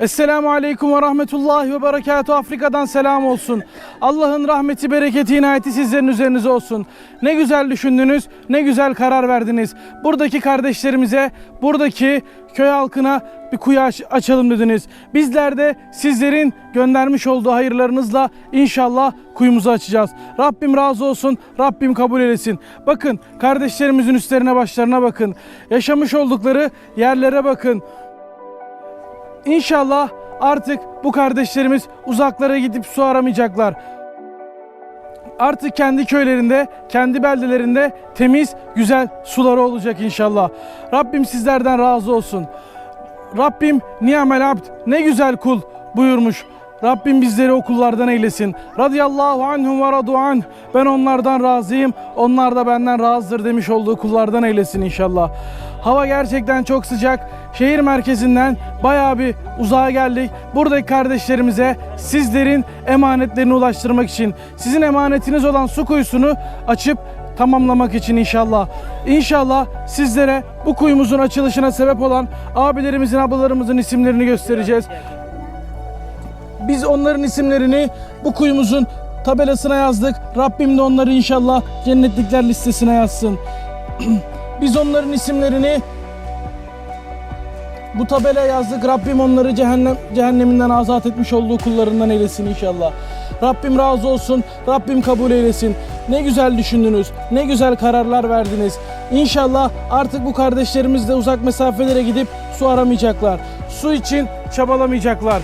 Esselamu Aleyküm ve Rahmetullahi ve Berekatuhu Afrika'dan selam olsun. Allah'ın rahmeti, bereketi, inayeti sizlerin üzerinize olsun. Ne güzel düşündünüz, ne güzel karar verdiniz. Buradaki kardeşlerimize, buradaki köy halkına bir kuyu aç- açalım dediniz. Bizler de sizlerin göndermiş olduğu hayırlarınızla inşallah kuyumuzu açacağız. Rabbim razı olsun, Rabbim kabul eylesin. Bakın kardeşlerimizin üstlerine başlarına bakın. Yaşamış oldukları yerlere bakın. İnşallah artık bu kardeşlerimiz uzaklara gidip su aramayacaklar. Artık kendi köylerinde, kendi beldelerinde temiz, güzel suları olacak inşallah. Rabbim sizlerden razı olsun. Rabbim niyamel abd ne güzel kul buyurmuş. Rabbim bizleri o kullardan eylesin. Radiyallahu anhum ve radu anh. Ben onlardan razıyım. Onlar da benden razıdır demiş olduğu kullardan eylesin inşallah. Hava gerçekten çok sıcak. Şehir merkezinden bayağı bir uzağa geldik. Buradaki kardeşlerimize sizlerin emanetlerini ulaştırmak için, sizin emanetiniz olan su kuyusunu açıp tamamlamak için inşallah. İnşallah sizlere bu kuyumuzun açılışına sebep olan abilerimizin, ablalarımızın isimlerini göstereceğiz. Biz onların isimlerini bu kuyumuzun tabelasına yazdık. Rabbim de onları inşallah cennetlikler listesine yazsın. Biz onların isimlerini bu tabela yazdık. Rabbim onları cehennem cehenneminden azat etmiş olduğu kullarından eylesin inşallah. Rabbim razı olsun. Rabbim kabul eylesin. Ne güzel düşündünüz. Ne güzel kararlar verdiniz. İnşallah artık bu kardeşlerimiz de uzak mesafelere gidip su aramayacaklar. Su için çabalamayacaklar.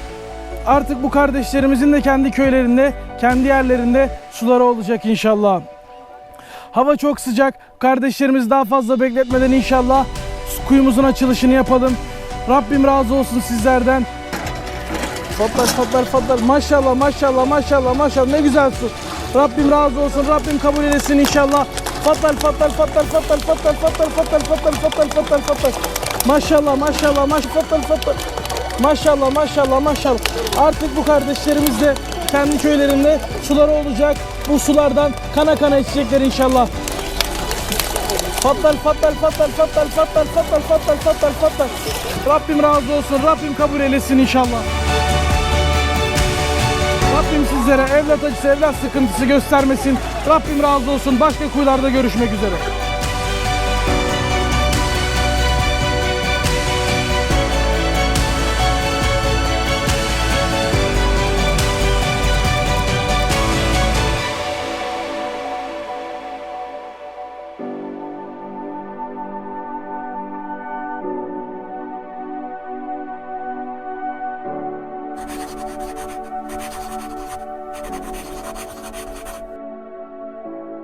Artık bu kardeşlerimizin de kendi köylerinde, kendi yerlerinde suları olacak inşallah. Hava çok sıcak. Kardeşlerimiz daha fazla bekletmeden inşallah kuyumuzun açılışını yapalım. Rabbim razı olsun sizlerden. Fadlar fadlar fadlar. Maşallah maşallah maşallah maşallah ne güzel su. Rabbim razı olsun. Rabbim kabul eylesin inşallah. Fadlar fadlar fadlar fadlar fadlar fadlar fadlar fadlar fadlar fadlar fadlar. Maşallah maşallah maşallah fadlar fadlar. Maşallah maşallah maşallah. Artık bu kardeşlerimiz de kendi köylerinde suları olacak. Bu sulardan kana kana içecekler inşallah. Fattal fattal fattal fattal fattal fattal fattal fattal fattal. Rabbim razı olsun. Rabbim kabul eylesin inşallah. Rabbim sizlere evlat acısı, evlat sıkıntısı göstermesin. Rabbim razı olsun. Başka kuyularda görüşmek üzere.